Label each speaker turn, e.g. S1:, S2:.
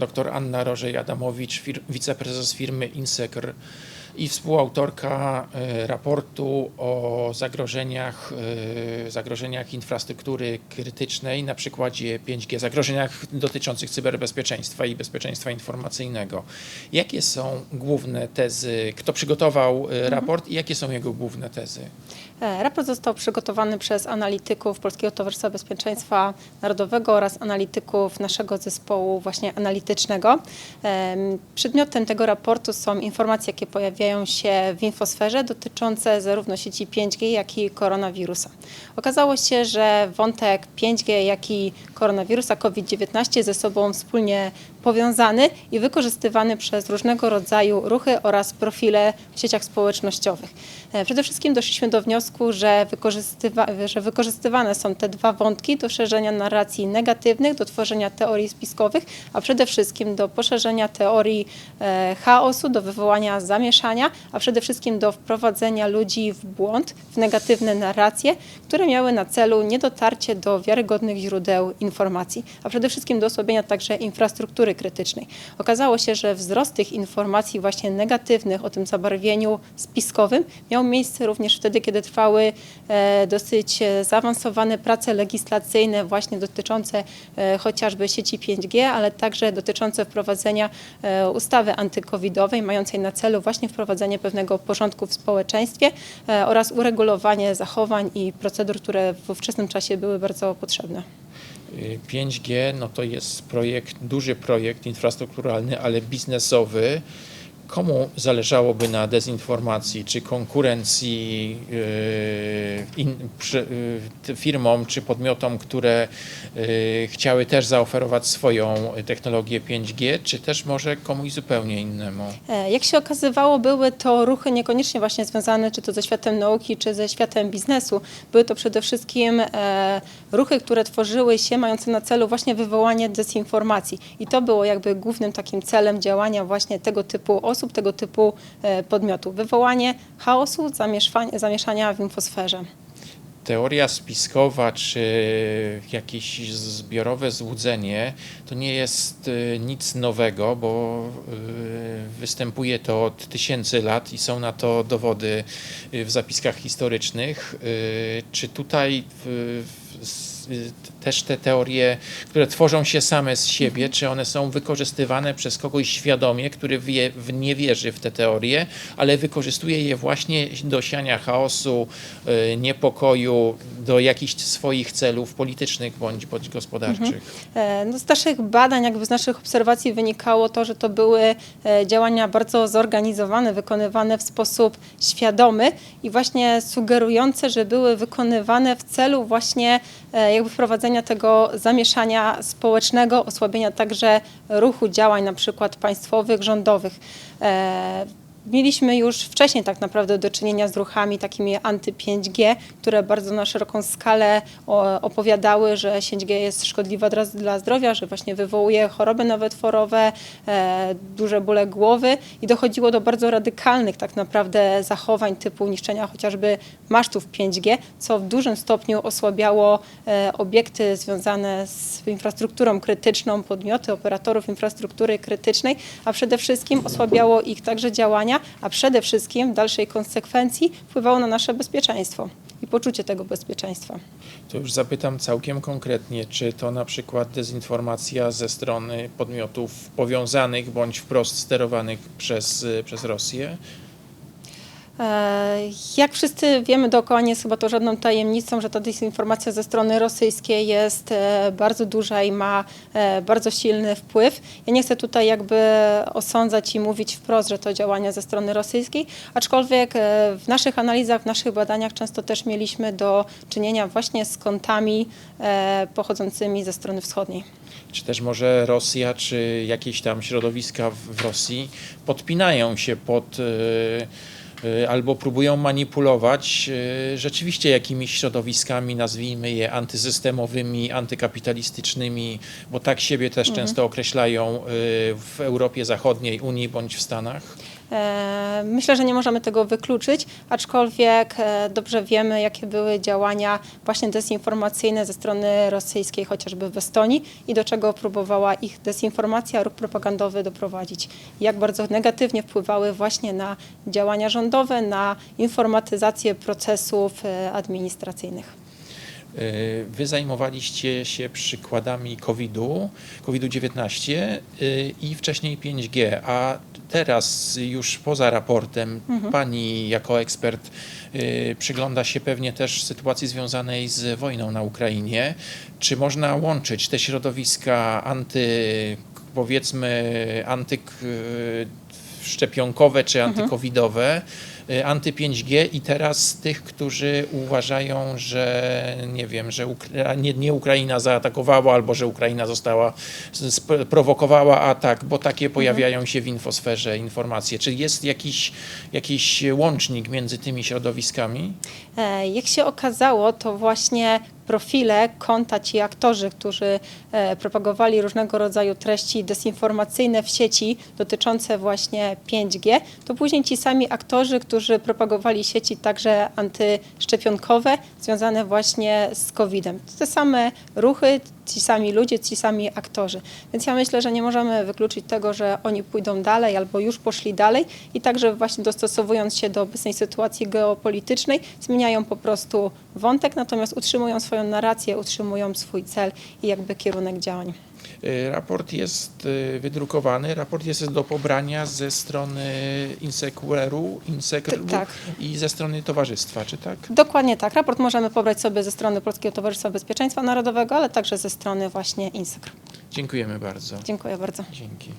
S1: dr Anna Rożej-Adamowicz, wiceprezes firmy Insecr i współautorka e, raportu o zagrożeniach, e, zagrożeniach infrastruktury krytycznej na przykładzie 5G, zagrożeniach dotyczących cyberbezpieczeństwa i bezpieczeństwa informacyjnego. Jakie są główne tezy, kto przygotował e, raport i jakie są jego główne tezy?
S2: Raport został przygotowany przez analityków Polskiego Towarzystwa Bezpieczeństwa Narodowego oraz analityków naszego zespołu właśnie analitycznego. Em, Przedmiotem tego raportu są informacje, jakie pojawiają się w infosferze dotyczące zarówno sieci 5G, jak i koronawirusa. Okazało się, że wątek 5G, jak i koronawirusa COVID-19 ze sobą wspólnie powiązany i wykorzystywany przez różnego rodzaju ruchy oraz profile w sieciach społecznościowych. E, Przede wszystkim doszliśmy do wniosku, że, wykorzystywa- że wykorzystywane są te dwa wątki do szerzenia narracji negatywnych, do tworzenia teorii spiskowych, a przede wszystkim do poszerzenia teorii e, chaosu, do wywołania zamieszania, a przede wszystkim do wprowadzenia ludzi w błąd, w negatywne narracje, które miały na celu niedotarcie do wiarygodnych źródeł informacji, a przede wszystkim do osłabienia także infrastruktury krytycznej. Okazało się, że wzrost tych informacji właśnie negatywnych o tym zabarwieniu spiskowym miał miejsce również wtedy, kiedy trwały e, dosyć e, zaawansowane prace legislacyjne właśnie dotyczące e, chociażby sieci 5G, ale także dotyczące wprowadzenia ustawy antykowidowej mającej na celu właśnie wprowadzenie pewnego porządku w społeczeństwie oraz uregulowanie zachowań i procedur, które w ówczesnym czasie były bardzo potrzebne.
S1: Y, 5G no to jest projekt, duży projekt infrastrukturalny, ale biznesowy. Komu zależałoby na dezinformacji, czy konkurencji y, in, przy, y, t- firmom, czy podmiotom, które y, chciały też zaoferować swoją technologię 5G, czy też może komuś zupełnie innemu?
S2: E, Jak się okazywało, były to ruchy niekoniecznie właśnie związane czy to ze światem nauki, czy ze światem biznesu. Były to przede wszystkim e, ruchy, które tworzyły się mające na celu właśnie wywołanie dezinformacji. I to było jakby głównym takim celem działania właśnie tego typu osób, tego typu e, podmiotów. Wywołanie chaosu, zamieszania, w infosferze.
S1: Teoria spiskowa czy jakieś zbiorowe złudzenie to nie jest y, nic nowego, bo y, występuje to od tysięcy lat i są na to dowody w zapiskach historycznych. Czy tutaj w- w- też te teorie, które tworzą się same z siebie, czy one są wykorzystywane przez kogoś świadomie, który wie, nie wierzy w te teorie, ale wykorzystuje je właśnie do siania chaosu, y, niepokoju, do jakichś swoich celów politycznych bądź, bądź gospodarczych.
S2: E, No z naszych badań, jakby z naszych obserwacji wynikało to, że to były e, działania bardzo zorganizowane, wykonywane w sposób świadomy i właśnie sugerujące, że były wykonywane w celu właśnie e, jakby wprowadzenia tego zamieszania społecznego, osłabienia także ruchu działań na przykład państwowych, rządowych. Mieliśmy już wcześniej tak naprawdę do czynienia z ruchami takimi anty-5G, które bardzo na szeroką skalę opowiadały, że 5G jest szkodliwa dla, dla zdrowia, że właśnie wywołuje choroby nowotworowe, e, duże bóle głowy i dochodziło do bardzo radykalnych tak naprawdę zachowań typu niszczenia chociażby masztów 5G, co w dużym stopniu osłabiało e, obiekty związane z infrastrukturą krytyczną, podmioty operatorów infrastruktury krytycznej, a przede wszystkim osłabiało ich także działania, a przede wszystkim w dalszej konsekwencji wpływało na nasze bezpieczeństwo i poczucie tego bezpieczeństwa.
S1: To już zapytam całkiem konkretnie, czy to na przykład dezinformacja ze strony podmiotów powiązanych bądź wprost sterowanych przez, y, przez Rosję?
S2: Jak wszyscy wiemy dookoła, nie jest chyba to żadną tajemnicą, że ta dezinformacja ze strony rosyjskiej jest e, bardzo duża i ma e, bardzo silny wpływ. Ja nie chcę tutaj jakby osądzać i mówić wprost, że to działania ze strony rosyjskiej, aczkolwiek e, w naszych analizach, w naszych badaniach często też mieliśmy do czynienia właśnie z kontami e, pochodzącymi ze strony wschodniej.
S1: Czy też może Rosja, czy jakieś tam środowiska w, Rosji podpinają się pod albo próbują manipulować y, rzeczywiście jakimiś środowiskami, nazwijmy je antysystemowymi, antykapitalistycznymi, bo tak siebie też często określają y, w Europie Zachodniej, Unii bądź w Stanach?
S2: E, Myślę, że nie możemy tego wykluczyć, aczkolwiek e, dobrze wiemy, jakie były działania właśnie dezinformacyjne ze strony rosyjskiej, chociażby w Estonii i do czego próbowała ich dezinformacja, ruch propagandowy doprowadzić. Jak bardzo negatywnie wpływały właśnie na działania rządowe, na informatyzację procesów e, administracyjnych.
S1: Wy zajmowaliście się przykładami COVID-u, COVID-19 y, i wcześniej 5G, a teraz już poza raportem Pani jako ekspert y, przygląda się pewnie też sytuacji związanej z wojną na Ukrainie. Czy można łączyć te środowiska anty, powiedzmy, antyszczepionkowe czy antykowidowe, y, anty-5G i teraz tych, którzy uważają, że nie wiem, że Ukra- nie, nie Ukraina zaatakowała albo że Ukraina została, sprowokowała atak, bo takie pojawiają się w infosferze informacje. Czy jest jakiś, jakiś łącznik między tymi środowiskami?
S2: E, Jak się okazało, to właśnie profile, konta ci aktorzy, którzy e, propagowali różnego rodzaju treści dezinformacyjne w sieci dotyczące właśnie 5G, to później ci sami aktorzy, którzy propagowali sieci także antyszczepionkowe, związane właśnie z COVID-em. Te same ruchy, ci sami ludzie, ci sami aktorzy. Więc ja myślę, że nie możemy wykluczyć tego, że oni pójdą dalej albo już poszli dalej i także właśnie dostosowując się do obecnej sytuacji geopolitycznej, zmieniają po prostu wątek, natomiast utrzymują swoją narrację, utrzymują swój cel i jakby kierunek działań.
S1: Y, Raport jest y, wydrukowany, raport jest do pobrania ze strony Insecure'u, Insecure'u
S2: tak.
S1: i ze strony towarzystwa, czy tak?
S2: Dokładnie tak. Raport możemy pobrać sobie ze strony Polskiego Towarzystwa Bezpieczeństwa Narodowego, ale także ze strony właśnie INSECR.
S1: Dziękujemy bardzo.
S2: Dziękuję bardzo.
S1: Dzięki.